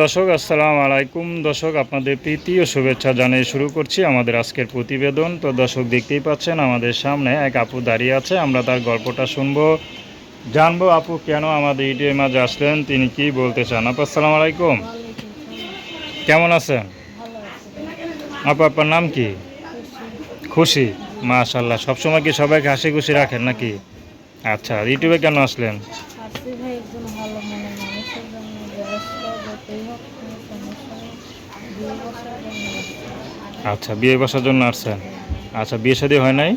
দর্শক, আসসালামু আলাইকুম। দর্শক, আপনাদের ও শুভেচ্ছা জানিয়ে শুরু করছি আমাদের আজকের প্রতিবেদন। তো দর্শক, দেখতেই পাচ্ছেন আমাদের সামনে এক আপু দাঁড়িয়ে আছে, আমরা তার গল্পটা শুনব। জানব আপু, কেন আমাদের ইউটিউবের মাঝে আসলেন, তিনি কি বলতে চান? আপু, আসসালামু আলাইকুম। কেমন আছেন? আপু, আপনার নাম কি? খুশি? মাশাল্লাহ সবসময় কি সবাইকে হাসি খুশি রাখেন নাকি? আচ্ছা ইউটিউবে কেন আসলেন মনে মানুষের জন্য ব্যস্ত আচ্ছা বিয়ে বসার জন্য আসছেন। আচ্ছা বিয়ে শাদী হয় নাই?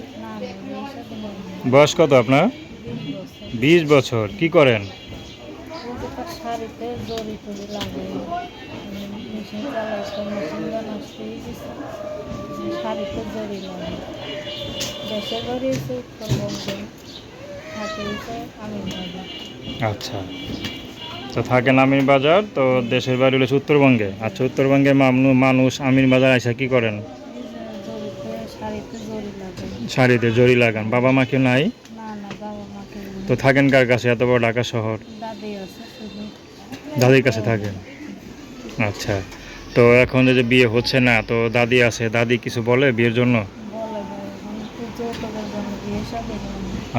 বয়স কত আপনার? বিশ বছর। কি করেন? আচ্ছা। তো থাকেন আমির বাজার তো দেশের বাড়ি হলো উত্তরবঙ্গে। আচ্ছা উত্তরবঙ্গের মানুষ আমির বাজার আইসা কি করেন? শাড়িতে জড়ি জরি লাগান। বাবা মাকে নাই? না না বাবা মাকে তো থাকেন কার কাছে? এত বড় ঢাকা শহর। দাদির কাছে থাকেন? আচ্ছা তো এখন যে বিয়ে হচ্ছে না তো দাদি আছে। দাদি কিছু বলে বিয়ের জন্য? শাদী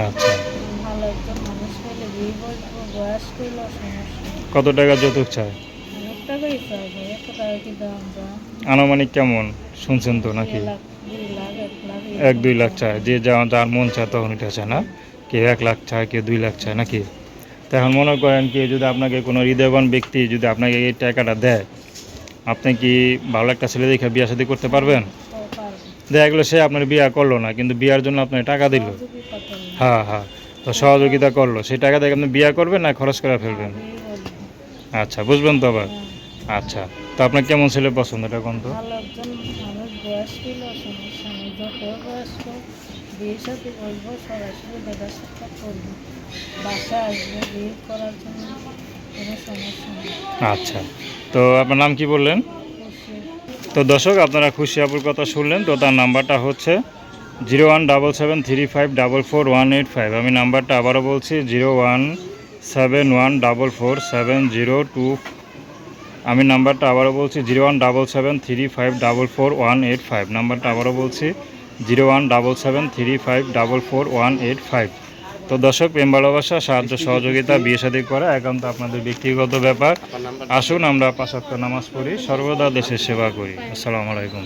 আচ্ছা। ভালো একজন মানুষ হইলে বিয়ে বলব বয়স হইলেও সমস্যা। কত টাকা যৌতুক চায়? অনেক টাকাই চাই ভাই এত টাকা কি দাম দাম আনুমানিক কেমন? শুনছেন তো নাকি? এক দুই লাখ চায়। যে যা যার মন চায় তখন এটা চায় না। কেউ এক লাখ চায় কেউ দুই লাখ চায় নাকি? তো এখন মনে করেন কি যদি আপনাকে কোনো হৃদয়বান ব্যক্তি যদি আপনাকে এই টাকাটা দেয় আপনি কি ভালো একটা ছেলে দেখে বিয়ে শাদী করতে পারবেন? দেখা গেলো সে আপনার বিয়ে করল না কিন্তু বিয়ার জন্য আপনার টাকা দিল। হ্যাঁ হ্যাঁ। সহযোগিতা করল। সেই টাকা থেকে আপনি বিয়ে করবেন না খরচ করে ফেলবেন? আচ্ছা বুঝবেন তো আবার? আচ্ছা তো আপনার কেমন ছেলে পছন্দ? এটা কোন তো? দেখা আচ্ছা তো আপনার নাম কি বললেন? তো দর্শক আপনারা খুশি আপুর কথা শুনলেন তো তার নাম্বারটা হচ্ছে zero one double seven three five double four one eight five. আমি নাম্বারটা আবারও বলছি, zero one seven one double four seven zero two. আমি নাম্বারটা আবারও বলছি, zero one double seven three five double four one eight five. নাম্বারটা আবারও বলছি, zero one double seven three five double four one eight five. তো দর্শক, প্রেম ভালোবাসা, সাহায্য, সহযোগিতা, বিয়ে শাদী করা একান্ত আপনাদের ব্যক্তিগত ব্যাপার। আসুন, আমরা পাঁচাত্তর নামাজ পড়ি, সর্বদা দেশের সেবা করি। আসসালামু আলাইকুম।